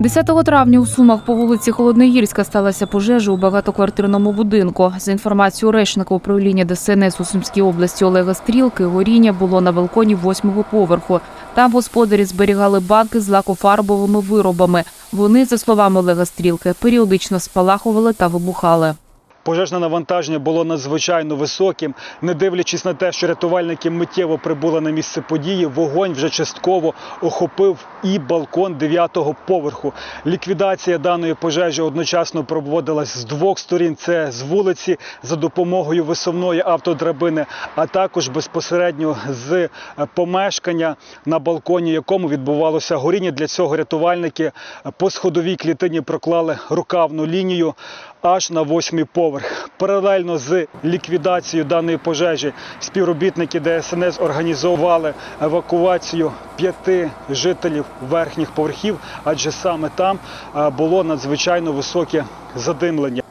10 травня у Сумах по вулиці Холодногірська сталася пожежа у багатоквартирному будинку. За інформацією речника управління ДСНС у Сумській області Олега Стрілки, горіння було на балконі восьмого поверху. Там господарі зберігали банки з лакофарбовими виробами. Вони, за словами Олега Стрілки, періодично спалахували та вибухали. Пожежне навантаження було надзвичайно високим. Не дивлячись на те, що рятувальники миттєво прибули на місце події, вогонь вже частково охопив і балкон 9-го поверху. Ліквідація даної пожежі одночасно проводилась з двох сторін: це з вулиці за допомогою висувної автодрабини, а також безпосередньо з е, помешкання на балконі, якому відбувалося горіння. Для цього рятувальники е, по сходовій клітині проклали рукавну лінію аж на восьмий поверх. Паралельно з ліквідацією даної пожежі співробітники ДСНС організували евакуацію п'яти жителів верхніх поверхів, адже саме там було надзвичайно високе задимлення.